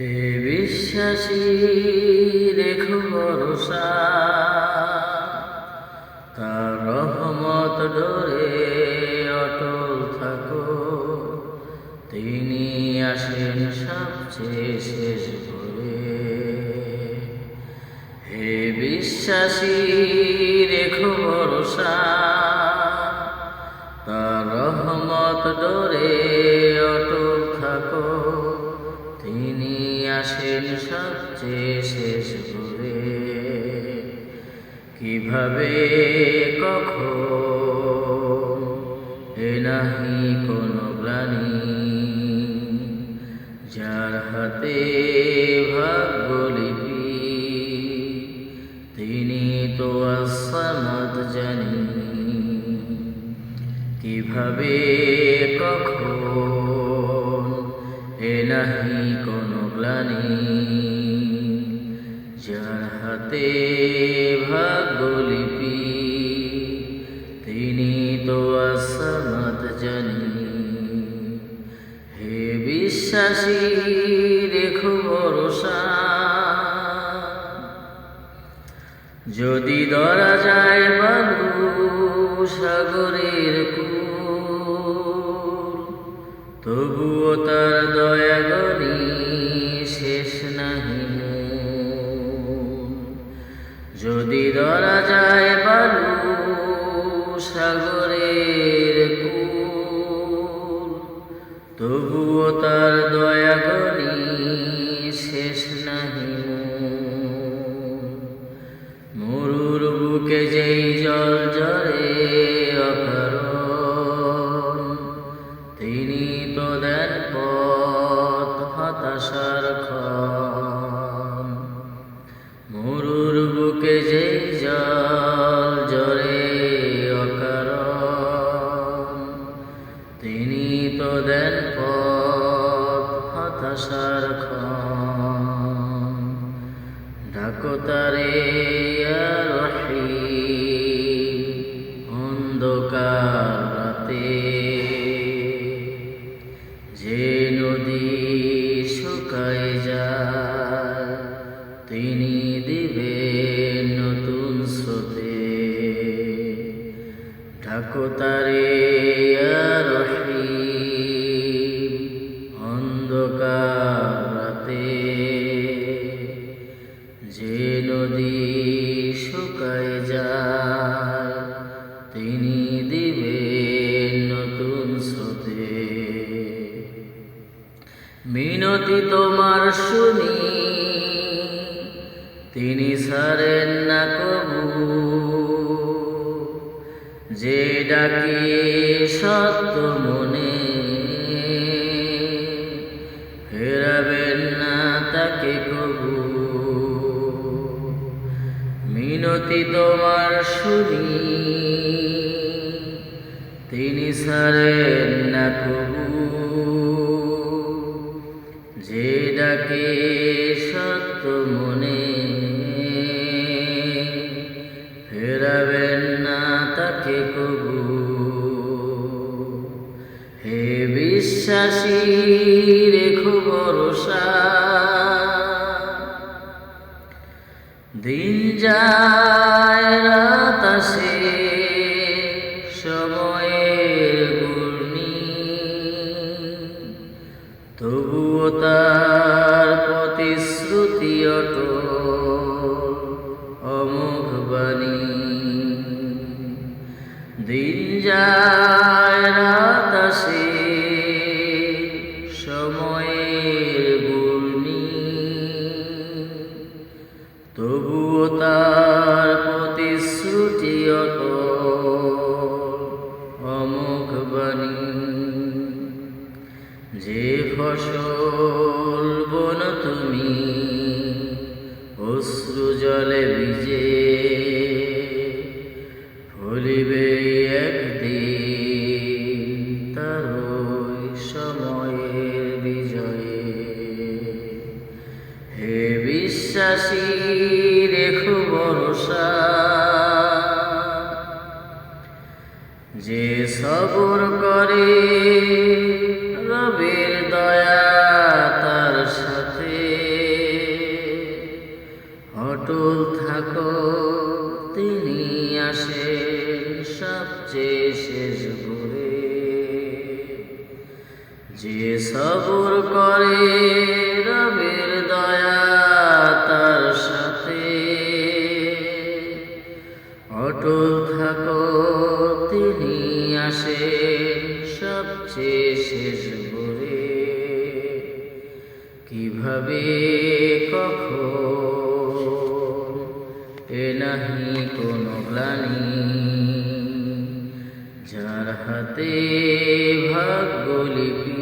হে বিশ্বাসী, রেখো ভরসা। তার রহমত ডোরে অটল থাকো। তিনি আসেন সবচেয়ে শেষ ভোরে। হে বিশ্বাসী, রেখো ভরসা। তার রহমত ডোরে অটল থাকো। আসেন সবচেয়ে শেষ ভোরে কীভাবে, কখন? এ নাহি কোনো গ্লানি। যার হাতে ভাগ্যলিপি, তিনি তো আসামাদ জানি। কীভাবে, কখন? এ নাহি গ্লানি যার হাতে তিনি তো আসামাত জানি। হে বিশ্বাসী রেখো ভরসা। যদি ধরা যায় বালু সাগরের কুল বুকে যেই জল জরে অকারণ, তিনি তো দেন পথ হতাশার ক্ষণ। মরুর বুকে যেই জল জরে অকারণ, তিনি তো দেন পথ হতাশার ক্ষণ। ডাকো রাতে যে নদী শুকায় যায় তিনি দিবে নতুন স্রোতে। ডাকো মিনতি তোমার শুনি, তিনি সারেন না কবু। যে ডাকে সত্য মনে, ফেরাবেন না তাকে কবু। মিনতি তোমার শুনি, তিনি সারেন তাকে কবু হে বিশ্বাসী, রেখো ভরসা। দিন যায়, রাত আসে, সময়ের ঘূর্ণি। তবুও তার প্রতিশ্রুতি অটল। অমুখ বাণী যে ফসল বন তুমি, অশ্রু জলে ভিজে ফলিবে একদিন তার সময়ের বিজয়ে। হে বিশ্বাসী সবর করে। রবির দয়া তার সাথে। অটল থাকো, তিনি আসে সবচেয়ে শেষ করে যে সবর করে কীভাবে কখন? এ নাহি কোনো গ্লানি। যার হাতে ভাগ্য লিপি